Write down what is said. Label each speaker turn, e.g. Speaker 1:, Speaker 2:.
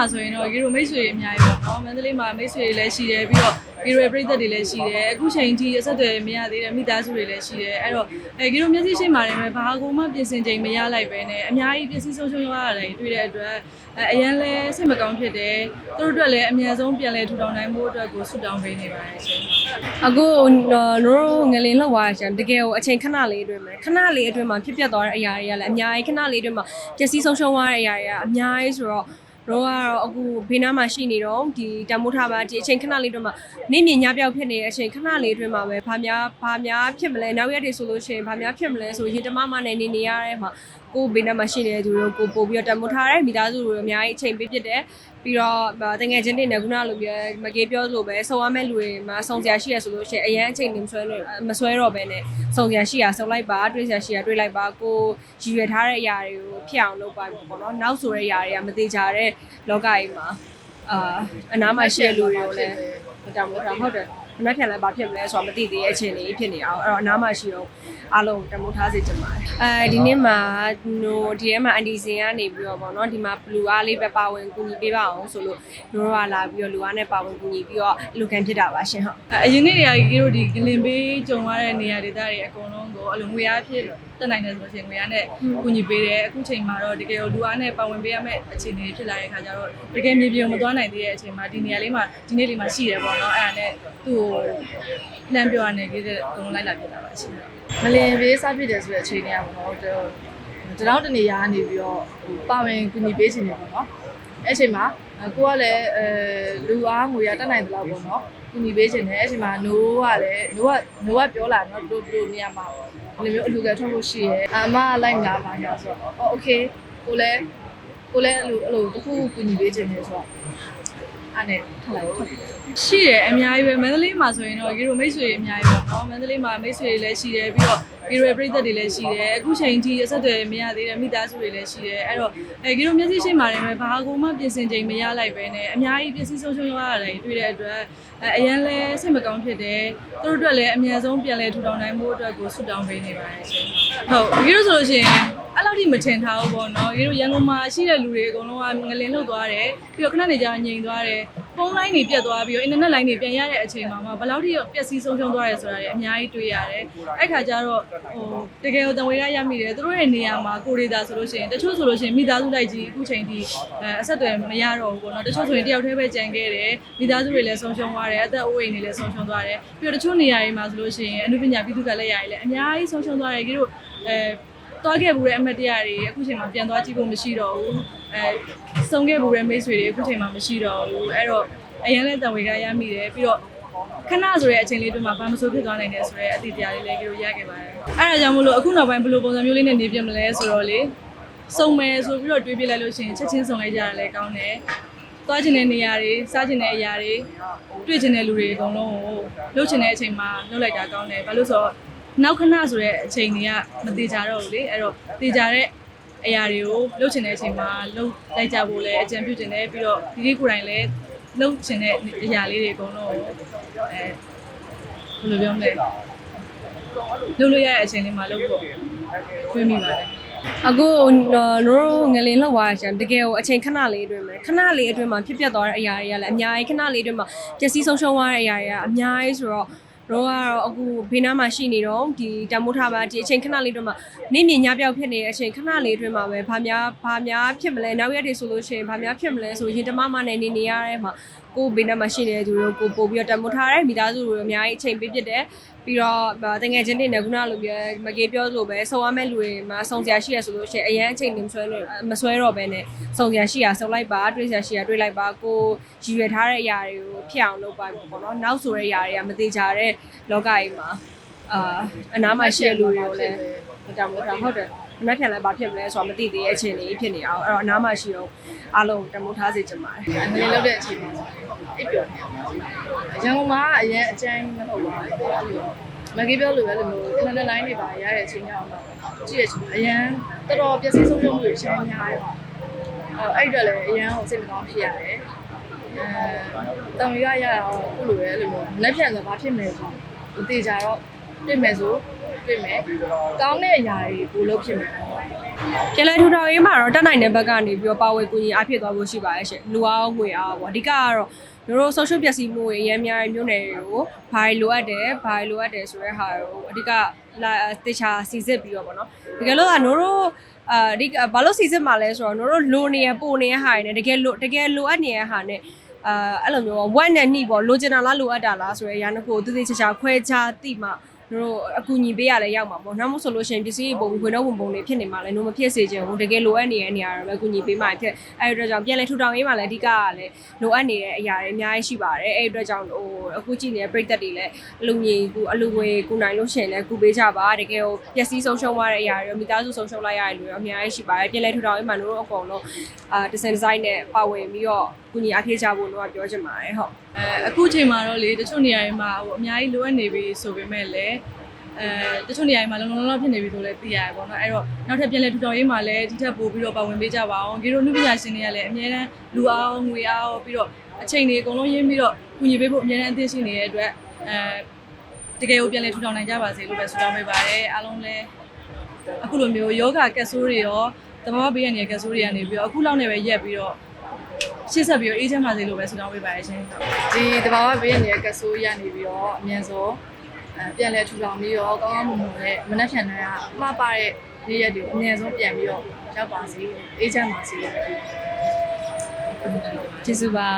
Speaker 1: မှာဆိုရင်တော့ဂီရိုမိတ်ဆွေတွေအများကြီးပေါ့နော်မန္တလေးမှာမိတ်ဆွေတွေလည်းရှိတယ်ပြီးတော့ဂီရိုရဲ့ပြည်သက်တွေလည်းရှိတယ်အခုချိန်ထိအဆက်အသွယ်မရသေးတဲ့မိသားစုတွေလည်းရှိတယ်အဲ့တော့အဲဂီရိုမျက်စိရှိမှလည်းပဲဘာကိုမှပြင်ဆင်ချိန်မရလိုက်ပဲနဲ့အများကြီးပြင်ဆင်ဆုံးရှုံးရတယ်တွေ့တဲ့အတွက်အဲအရန်လဲစိတ်မကောင်းဖြစ်တယ်သူတို့အတွက်လည်းအများဆုံးပြန်လဲထူထောင်နိုင်ဖို့အတွက်ကိုဆုတောင်းပေးနေပါတယ်ရှင်
Speaker 2: အခုနော်တို့ငလင်းလောက်သွားရှင်တကယ်ကိုအချိန်ခဏလေးအတွင်းမှာခဏလေးအတွင်းမှာဖြစ်ပျက်သွားတဲ့အရာတွေကလည်းအများကြီးခဏလေးအတွင်းမှာပျက်စီးဆုံးရှုံးသွားတဲ့အရာတွေကအများကြီးဆိုတော့ တို့ကတော့အခုဘေးနားမှာရှိနေတော့ဒီတမိုးထားပါဒီအချိန်ခဏလေးအတွင်းမှာနေမြင်ညပြောက်ဖြစ်နေတဲ့အချိန်ခဏလေးအတွင်းမှာပဲဘာများဘာများဖြစ်မလဲနောက်ရက်တွေဆိုလို့ရှိရင်ဘာများဖြစ်မလဲဆိုရင်တမမနဲ့နေနေရတဲ့မှာကိုဘေးနားမှာရှိနေတဲ့သူတွေကိုပို့ပြီးတော့တမိုးထားတဲ့မိသားစုတွေအများကြီးအချိန်ပေးဖြစ်တယ် ပြီးတော့တငယ်ချင်းတွေနဲ့ခုနလိုမျိုးမကေးပြောလို့ပဲဆုံရမယ့်လူတွေမှာဆုံစရာရှိရဆိုလို့ရှိရင်အရန်အချိန်နေမဆွဲလို့မဆွဲတော့ပဲနဲ့ဆုံစရာရှိရဆုံလိုက်ပါတွေးစရာရှိရတွေးလိုက်ပါကိုရည်ရွယ်ထားတဲ့အရာတွေကိုဖြစ်အောင်လုပ်ပါပေါ့နော်နောက်ဆိုတဲ့အရာတွေကမသေးကြတဲ့လောကကြီးမှာအာအနားမှာရှိတဲ့လူတွေကိုလည်းမတောင်းလို့တာဟုတ်တယ် မနှက်ဖြန်လည်းဘာဖြစ်မလဲဆိုတော့မသိသေးတဲ့အခြေအနေကြီးဖြစ်နေအောင်အဲ့တော့အနားမှာရှိတော့အားလုံးတမိုးထားစေချင်ပါတယ်အဲဒီနေ့မှာဟိုဒီထဲမှာအန်ဒီစင်ကနေပြီးတော့ပေါ့နော်ဒီမှာဘလူအားလေးပဲပါဝင်ကူညီပေးပါအောင်ဆိုလို့နိုးရလာပြီးတော့လူအားနဲ့ပါဝင်ကူညီပြီးတော့လူကန်ဖြစ်တာပါရှင်ဟုတ်
Speaker 1: အရင်နေ့တွေကကြီးတို့ဒီဂလင်ပေးကြုံရတဲ့နေရာဒေသတွေအကုန်လုံး ကိုအလိုငွေအားဖြစ်တက်နိုင်တယ်ဆိုလို့ရှိရင်ငွေအားနဲ့ကူညီပေးတယ်အခုချိန်မှာတော့တကယ်လို့လူအားနဲ့ပါဝင်ပေးရမယ့်အခြေအနေတွေဖြစ်လာတဲ့အခါကျတော့တကယ်မြေပြင်မသွားနိုင်သေးတဲ့အချိန်မှာဒီနေရာလေးမှာဒီနေ့လေးမှာရှိတယ်ပေါ့နော်အဲ့ဒါနဲ့သူ့ကိုလမ်းပြောရနေကြီးတဲ့အကုန်လုံးလိုက်လာပြတာပါရှင်
Speaker 3: မလင်ပေးစားဖြစ်တယ်ဆိုတဲ့အချိန်တွေကပေါ့နော်တော့တရောင်းတနေရာကနေပြီးတော့ဟိုပါဝင်ကူညီပေးခြင်းနေပေါ့နော်အဲ့အချိန်မှာကိုကလည်းအဲလူအားငွေရတက်နိုင်တယ်လို့ပေါ့နော် ကူညီပေးခြင်းနဲ့အချိန်မှာ no ကလည်း no က no ကပြောလာနော်တို့တို့နေရာမှာဘယ်လိုမျိုးအလူကထွက်ဖို့ရှိရဲအမလိုက်ငါပါညာဆိုတော့ okay ကိုလည်းကိုလည်းအဲ့လိုအဲ့လိုတစ်ခုကူညီပေးခြင်းနဲ့ဆိုတော့ အဲ့နဲ့ထပ်လိုက်ထွက်ပြီး
Speaker 1: ရှိတယ်အများကြီးပဲမန္တလေးမှာဆိုရင်တော့ဂီရိုမိတ်ဆွေတွေအများကြီးပေါ့နော်မန္တလေးမှာမိတ်ဆွေတွေလည်းရှိတယ်ပြီးတော့ဂီရိုရဲ့ပြည်သက်တွေလည်းရှိတယ်အခုချိန်ထိအဆက်အသွယ်မရသေးတဲ့မိသားစုတွေလည်းရှိတယ်အဲ့တော့အဲဂီရိုမျက်စိရှိမှလည်းပဲဘာကိုမှပြင်ဆင်ချိန်မရလိုက်ပဲနဲ့အများကြီးပြင်ဆင်ဆုံးရှုံးရတယ်တွေ့တဲ့အတွက်အဲအရန်လဲစိတ်မကောင်းဖြစ်တယ်သူတို့အတွက်လည်းအများဆုံးပြန်လဲထူထောင်နိုင်ဖို့အတွက်ကိုဆုတောင်းပေးနေပါတယ်ရှင်ဟုတ်ဂီရိုဆိုလို့ရှိရင် အဲ့လောက်ထိမထင်ထားဘူးပေါ့နော်ဂီရိုရန်ကုန်မှာရှိတဲ့လူတွေအကုန်လုံးကငလင်လှုပ်သွားတယ်ပြီးတော့ခဏနေကြာငြိမ်သွားတယ်ဖုန်းလိုင်းတွေပြတ်သွားပြီးတော့အင်တာနက်လိုင်းတွေပြန်ရတဲ့အချိန်မှာမှဘယ်လောက်ထိပျက်စီးဆုံးရှုံးသွားရဲဆိုတာတွေအများကြီးတွေ့ရတယ်။အဲ့ခါကျတော့ဟိုတကယ်ကိုတံဝေကရမိတယ်သူတို့ရဲ့နေရာမှာကိုရီတာဆိုလို့ရှိရင်တချို့ဆိုလို့ရှိရင်မိသားစုလိုက်ကြီးအခုချိန်ထိအဲအဆက်အသွယ်မရတော့ဘူးပေါ့နော်တချို့ဆိုရင်တယောက်တည်းပဲကြံခဲ့တယ်မိသားစုတွေလည်းဆုံးရှုံးသွားတယ်အသက်အိုးအိမ်တွေလည်းဆုံးရှုံးသွားတယ်ပြီးတော့တချို့နေရာတွေမှာဆိုလို့ရှိရင်အနုပညာပြည်သူ့ကလည်းရည်လည်းအများကြီးဆုံးရှုံးသွားတယ်ကြီးတို့အဲ သွားခဲ့ဘူးတဲ့အမတ်တရားတွေအခုချိန်မှာပြန်သွားကြည့်ဖို့မရှိတော့ဘူးအဲဆုံးခဲ့ဘူးတဲ့မိတ်ဆွေတွေအခုချိန်မှာမရှိတော့ဘူးအဲ့တော့အရင်လည်းတံဝေကရမိတယ်ပြီးတော့ခဏဆိုတဲ့အချိန်လေးတွေမှာဘာမဆိုဖြစ်သွားနိုင်တယ်ဆိုတော့အတိတရားလေးလည်းကြိုရခဲ့ပါတယ်အဲ့ဒါကြောင့်မလို့အခုနောက်ပိုင်းဘယ်လိုပုံစံမျိုးလေးနဲ့နေပြမလဲဆိုတော့လေစုံမယ်ဆိုပြီးတော့တွေးပြလိုက်လို့ရှိရင်ချက်ချင်းစုံလိုက်ကြရလဲကောင်းတယ်သွားချင်တဲ့နေရာတွေစားချင်တဲ့အရာတွေတွေ့ချင်တဲ့လူတွေအကုန်လုံးကိုလှုပ်ချင်တဲ့အချိန်မှာလှုပ်လိုက်တာကောင်းတယ်ဘာလို့ဆိုတော့ နောက်ခဏဆိုတဲ့အချိန်တွေကမသေးကြတော့ဘူးလေအဲ့တော့သေကြတဲ့အရာတွေကိုလှုပ်ချင်တဲ့အချိန်မှာလှုပ်လိုက်ကြဖို့လည်းအကြံပြုချင်တယ်ပြီးတော့ဒီဒီကိုယ်တိုင်လည်းလှုပ်ချင်တဲ့အရာလေးတွေအကုန်လုံးကိုအဲဘယ်လိုပြောမလဲလှုပ်လို့ရတဲ့အချိန်လေးမှာလှုပ်ဖို့တွေးမိပါတယ်
Speaker 2: အခုနော်တို့ငလင်းလောက်သွားရှင်တကယ်ကိုအချိန်ခဏလေးအတွင်းမှာခဏလေးအတွင်းမှာဖြစ်ပျက်သွားတဲ့အရာတွေကလည်းအများကြီးခဏလေးအတွင်းမှာပျက်စီးဆုံးရှုံးသွားတဲ့အရာတွေကအများကြီးဆိုတော့ တို့ကတော့အခုဘေးနားမှာရှိနေတော့ဒီတမိုးထားပါဒီအချိန်ခဏလေးအတွင်းမှာနေမြင်ညပြောက်ဖြစ်နေတဲ့အချိန်ခဏလေးအတွင်းမှာပဲဘာများဘာများဖြစ်မလဲနောက်ရက်တွေဆိုလို့ရှိရင်ဘာများဖြစ်မလဲဆိုရင်တမမနဲ့နေနေရတဲ့မှာ ကိုဘေးနားမှာရှိနေတဲ့သူတွေကိုပို့ပြီးတော့တမိုးထားတဲ့မိသားစုတွေအများကြီးအချိန်ပေးဖြစ်တယ်ပြီးတော့တငယ်ချင်းတွေနဲ့ခုနလိုမျိုးမကေးပြောလို့ပဲဆုံရမယ့်လူတွေမှာဆုံစရာရှိရဆိုလို့ရှိရင်အရန်အချိန်နေမဆွဲလို့မဆွဲတော့ပဲနဲ့ဆုံစရာရှိရဆုံလိုက်ပါတွေးစရာရှိရတွေးလိုက်ပါကိုရည်ရွယ်ထားတဲ့အရာတွေကိုဖြစ်အောင်လုပ်ပါပေါ့နော်နောက်ဆိုတဲ့အရာတွေကမသေးကြတဲ့လောကကြီးမှာအာအနားမှာရှိတဲ့လူတွေကိုလည်းမတောင်းလို့တာဟုတ်တယ် မနှက်ဖြန်လည်းဘာဖြစ်မလဲဆိုတော့မသိသေးတဲ့အချိန်လေးဖြစ်နေအောင်အဲ့တော့အနားမှာရှိတော့အားလုံးတမိုးထားစေချင်ပါတယ်
Speaker 3: ငလင်းလောက်တဲ့အချိန်မှာအိပ်ပျော်နေရန်ကုန်မှာအရင်အကျန်းမဟုတ်ပါဘူးအဲ့လိုမကြီးပြောလို့ပဲလို့မျိုး internet line တွေပါရတဲ့အချိန်ကြောင်းတော့ကြည့်ရချင်းအရင်တော်တော်ပျက်စီးဆုံးရှုံးမှုတွေရှင်းများတယ်အဲ့အဲ့တော့လည်းအရင်ကိုစိတ်မကောင်းဖြစ်ရတယ်အဲတောင်ရရရအောင်ခုလိုပဲလို့မျိုးလက်ဖြန်ဆိုဘာဖြစ်မလဲဆိုမသိကြတော့တွေ့မယ်ဆို တွေ့မယ်ကောင်းတဲ့အရာတွေကိုလုပ်ဖြစ်မယ်ပေါ့
Speaker 2: ပြန်လဲထူထောင်ရေးမှာတော့တက်နိုင်တဲ့ဘက်ကနေပြီးတော့ပါဝယ်ကူညီအားဖြစ်သွားဖို့ရှိပါရဲ့ရှင်လူအားငွေအားပေါ့အဓိကကတော့တို့တို့ social ပျက်စီးမှုတွေအများများမျိုးနယ်တွေကိုဘာတွေလိုအပ်တယ်ဘာတွေလိုအပ်တယ်ဆိုတဲ့ဟာကိုအဓိကလာတေချာစီစစ်ပြီးတော့ပေါ့နော်တကယ်လို့ကတို့တို့အာအဓိကဘာလို့စီစစ်မှာလဲဆိုတော့တို့တို့လိုနေရပိုနေရဟာတွေနဲ့တကယ်လိုတကယ်လိုအပ်နေရဟာနဲ့အာအဲ့လိုမျိုးဝက်နဲ့နှိပေါ့လိုချင်တာလားလိုအပ်တာလားဆိုရဲအရာနှစ်ခုကိုတိတိကျကျခွဲခြားသိမှ တို့အကူညီပေးရလဲရောက်မှာပေါ့နောက်မှဆိုလို့ရှိရင်ပစ္စည်းပုံဝင်တော့ဝင်ပုံတွေဖြစ်နေမှာလဲတို့မဖြစ်စေချင်ဘူးတကယ်လိုအပ်နေတဲ့နေရာတွေပဲကူညီပေးမှဖြစ်အဲ့ဒီအတွက်ကြောင့်ပြန်လဲထူထောင်ရေးမှာလဲအဓိကကလည်းလိုအပ်နေတဲ့အရာတွေအများကြီးရှိပါတယ်အဲ့ဒီအတွက်ကြောင့်ဟိုအခုကြည့်နေတဲ့ပြည်သက်တွေလည်းအလူငွေကူအလူငွေကူနိုင်လို့ရှိရင်လည်းကူပေးကြပါတကယ်ဟိုပျက်စီးဆုံးရှုံးသွားတဲ့အရာတွေမိသားစုဆုံးရှုံးလိုက်ရတဲ့လူတွေအများကြီးရှိပါတယ်ပြန်လဲထူထောင်ရေးမှာတို့အကုန်လုံးအာဒီဇိုင်းဒီဇိုင်းနဲ့ပါဝင်ပြီးတော့ကူညီအားဖြည့်ကြဖို့တော့ပြောချင်ပါတယ်ဟုတ်
Speaker 1: အဲအခုချိန်မှာတော့လေတချို့နေရာတွေမှာဟိုအများကြီးလိုအပ်နေပြီဆိုပေမဲ့လည်းအဲတချို့နေရာတွေမှာလုံလုံလောက်ဖြစ်နေပြီဆိုလည်းသိရတယ်ပေါ့နော်အဲ့တော့နောက်ထပ်ပြန်လဲထူထောင်ရေးမှာလည်းဒီထက်ပိုပြီးတော့ပါဝင်ပေးကြပါအောင်ကြီးတို့လူပညာရှင်တွေကလည်းအများတန်းလူအောင်ငွေအောင်ပြီးတော့အချိန်တွေအကုန်လုံးရင်းပြီးတော့ကူညီပေးဖို့အများတန်းအသိရှိနေတဲ့အတွက်အဲတကယ်ကိုပြန်လဲထူထောင်နိုင်ကြပါစေလို့ပဲဆုတောင်းပေးပါတယ်အားလုံးလည်းအခုလိုမျိုးယောဂကက်ဆိုးတွေရောတဘာဝဘေးရနေတဲ့ကက်ဆိုးတွေကနေပြီးတော့အခုလောက်နေပဲရက်ပြီးတော့ ရှေ့ဆက်ပြီးတော့အေးချမ်းပါစေလို့ပဲဆုတောင်းပေးပါတယ်ရှင်
Speaker 3: ဒီတဘာဝဘေးနေတဲ့ကဆိုးရနေပြီးတော့အမြန်ဆုံးအဲပြန်လဲထူထောင်ပြီးတော့ကောင်းကောင်းမွန်မွန်နဲ့မနှက်ဖြန်နိုင်ရမှားပါတဲ့နေ့ရက်တွေကိုအမြန်ဆုံးပြန်ပြီးတော့ရောက်ပါစေအေးချမ်းပါစေ
Speaker 2: ကျေးဇူးပါ